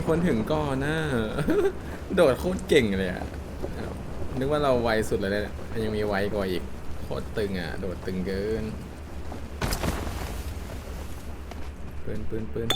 มีคนถึงก่อนนะโดดโคตรเก่งเลยอะนึกว่าเราไวสุดเลยเนี่ยยังมีไวกว่าอีก โคตรตึงอะโดดตึงเกินปืนปืนปืน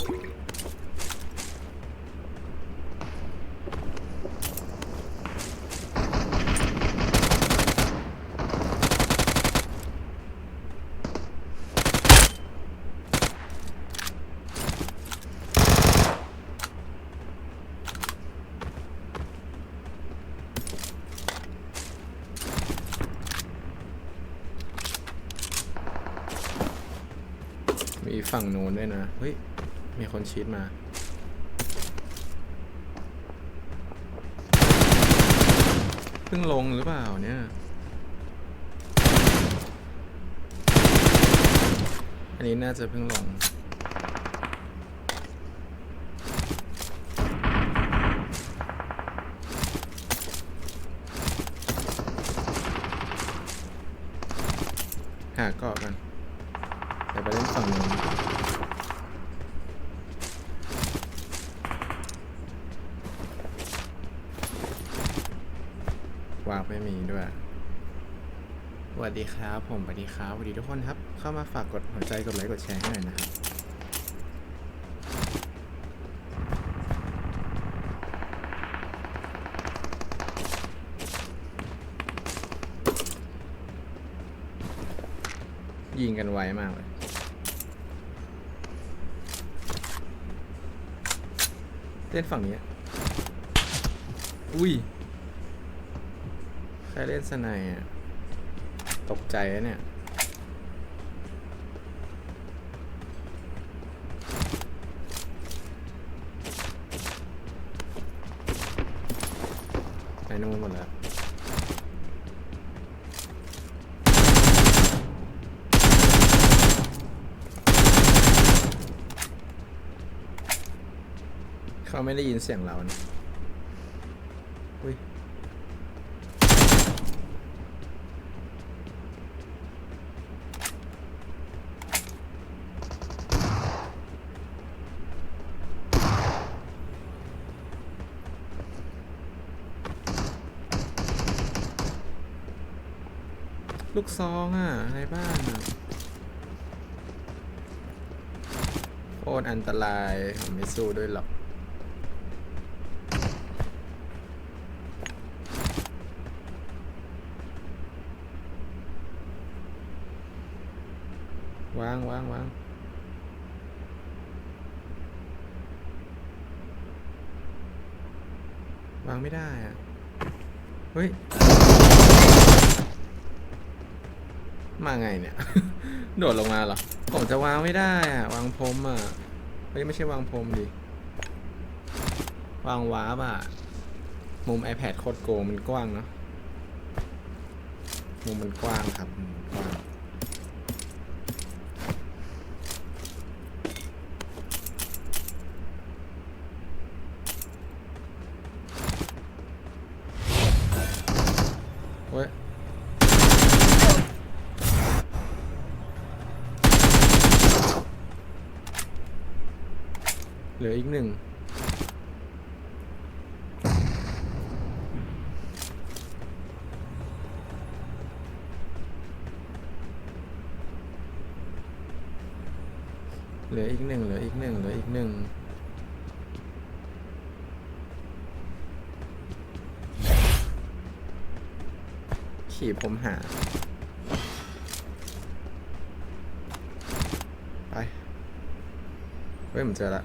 ฝั่งนู้นด้วยนะ เฮ้ย มีคนชีดมา เพิ่งลงหรือเปล่าเนี่ย อันนี้น่าจะเพิ่งลง หาเกาะกัน เดี๋ยวไปเล่นฝั่งนู้นวางไม่มีด้วย สวัสดี ครับผมสวัสดีครับสวัสดีทุกคนครับ เข้ามาฝากกดหัวใจกดไลค์กดแชร์ให้หน่อยนะครับยิงกันไวมากเลย เล่นฝั่งนี้ อุ้ย ใครเล่นสไนอะ ตกใจนะเนี่ย ไปนู่นหมดแล้วเขาไม่ได้ยินเสียงเรานะอุ้ย ลูกซองอะในบ้านอะโคตรอันตรายผมไม่สู้ด้วยหรอกวางวางวางวางไม่ได้อะ เฮ้ย มาไงเนี่ย โดดลงมาเหรอ ผมจะวางไม่ได้อะ วางพรมอะเฮ้ยไม่ใช่วางพรมดิ วางวาร์ปอะ มุม iPad โคตรโกงมันกว้างเนาะ มุมมันกว้างครับมุมมันกว้าง เว้ย เหลืออีกหนึ่งเหลืออีกหนึ่งเหลืออีกหนึ่งเหลืออีกหนึ่งขี่ผมหา ไป เฮ้ยผมเจอละ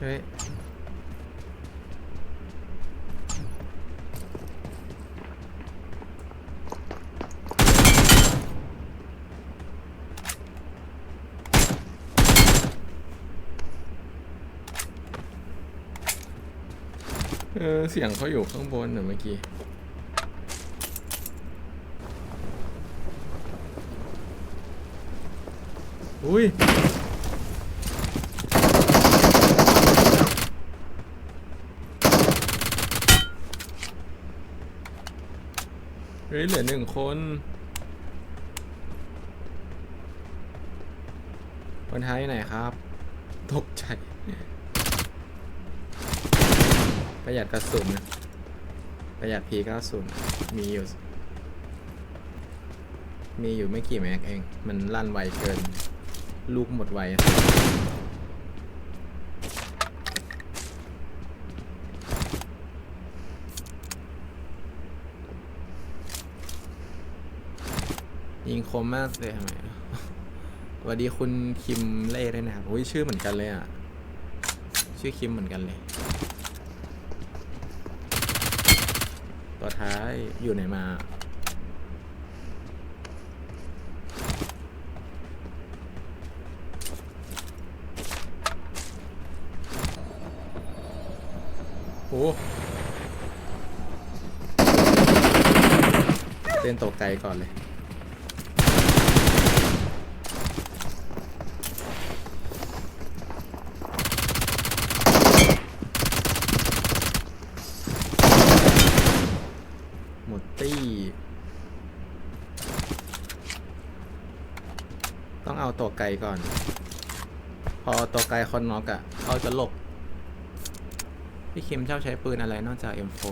เเออเสียงเขาอยู่ข้างบนเหรอเมื่อกี้อุ้ย เฮ้ยเหลือหนึ่งคน คนท้ายไหนครับ ตกใจ ประหยัดกระสุนนะประหยัดพีก็สุนมีอยู่ มีอยู่ไม่กี่แม็กเอง มันลั่นไวเกิน ลูกหมดไว ยิงคมมากเลยทำไมสวัสดีคุณคิมเล่ด้วยนะครับ อุ้ยชื่อเหมือนกันเลยอะ ชื่อคิมเหมือนกันเลย ตัวท้ายอยู่ไหนมาโอ้เต้นตกใจก่อนเลย ตี้ ต้องเอาตัวไกลก่อน พอตัวไกลคอนน็อกอะเขาจะหลบ พี่คิมชอบใช้ปืนอะไรนอกจาก M4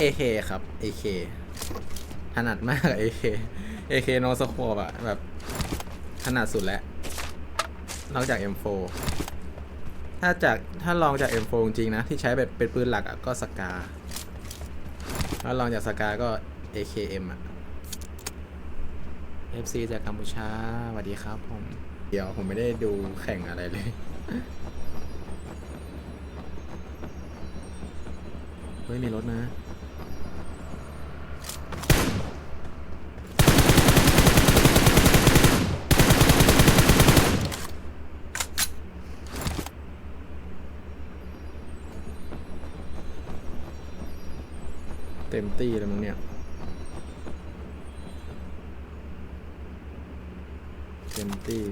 AK ครับ AK ถนัดมาก AK AK no scope อะแบบถนัดสุดแล้ว นอกจาก M4 ถ้าจากถ้าลองจาก M4 จริงนะ ที่ใช้แบบเป็นปืนหลักอะก็สกา ถ้าลองจากสกาก็ AKM อะ FC จากกัมพูชาสวัสดีครับผม เดี๋ยวผมไม่ได้ดูแข่งอะไรเลย เฮ้ย มีรถนะ เต็มตี้เลยมึงเนี่ยเต็มตี้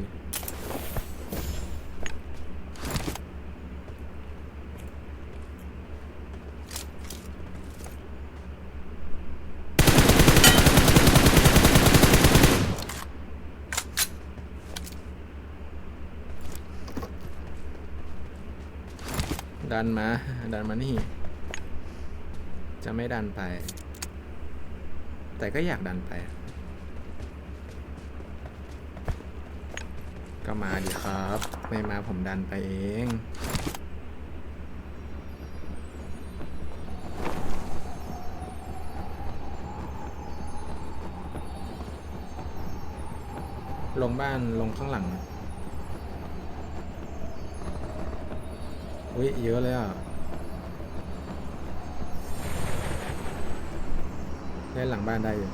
ดันมา ดันมานี่ จะไม่ดันไป แต่ก็อยากดันไป ก็มาดิครับ ไม่มาผมดันไปเองลงบ้านลงข้างหลัง อุ้ยเยอะเลยอะ เล่นหลังบ้านได้อยู่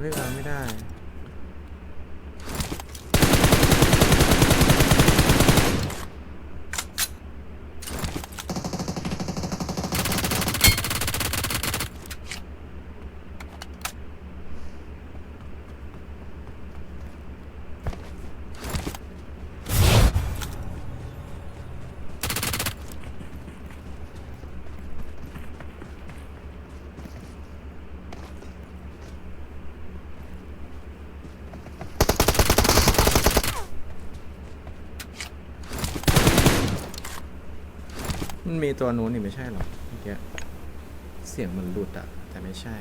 เฮ้ยเรา ไม่ได้ มันมีตัวนู้นนี่ไม่ใช่หรอเมื่อกี้เสียงมันหลุดอะแต่ไม่ใช่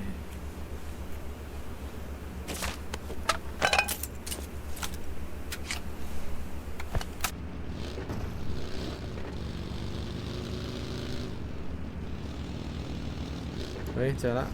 เฮ้ย เจอละ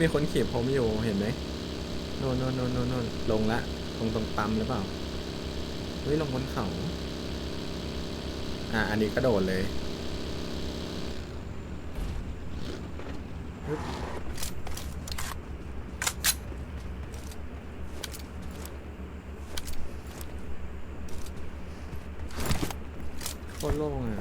มีคนขีบผมอยู่เห็นไหมโน่นโน่นโน่นโน่นโน่นลงละตรงตรงปั๊มหรือเปล่าเฮ้ยลงบนเขา อะอันนี้กระโดดเลยฮึบโคตรโล่งอะ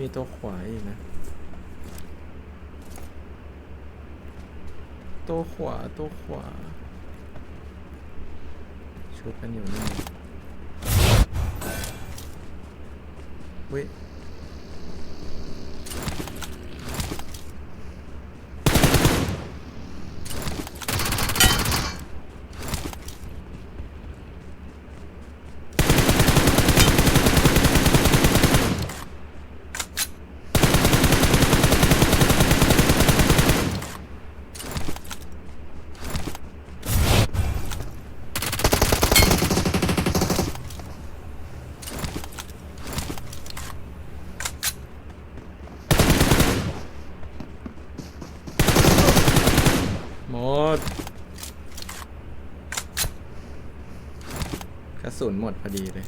มี ตัวขวาอีกนะ ตัวขวา ตัวขวา ชุดกันอยู่นี่เว้ย หมด ก ระสุนหมดพอดีเลย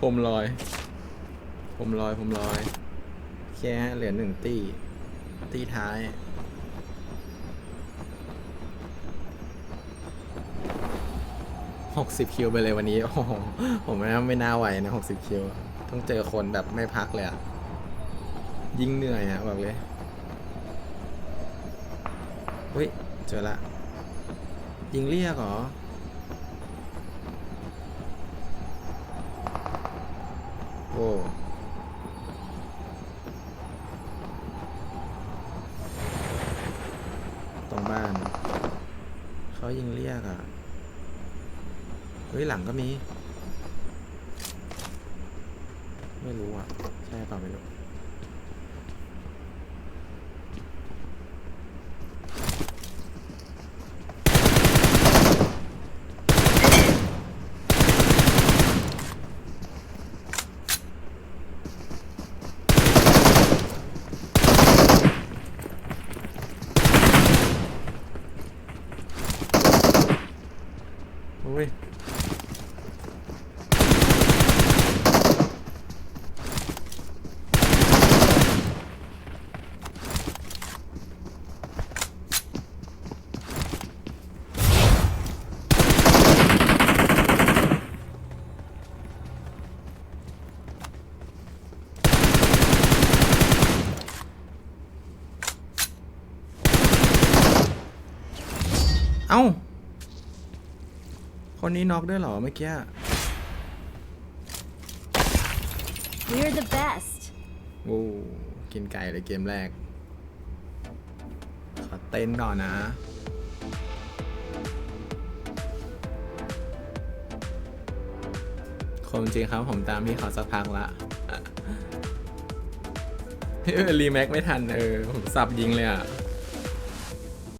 ผมลอย ผมลอยผมลอยแค่เหลือหนึ่งตีตีท้ายหกสิบคิวไปเลยวันนี้ โอ้โหผมไม่น่าไม่น่าไหวนะหกสิบคิว ต้องเจอคนแบบไม่พักเลยอะยิ่งเหนื่อยอะบอกเลยเฮ้ย เจอละ ยิงเรียกเหรอ โอ้ตรงบ้านเขายิงเรียกอะ เฮ้ย หลังก็มี ไม่รู้อะ ใช่เปล่าไม่รู้ โอ้ย เอ้า คนนี้น็อกด้วยเหรอเมื่อกี้ We're the best. โอ้กินไก่เลยเกมแรก ขอเต้นก่อนนะ คมจริงครับผมตามพี่เขาสักพักละเออรีแม็กไม่ทัน เออ ผมสับยิงเลยอะ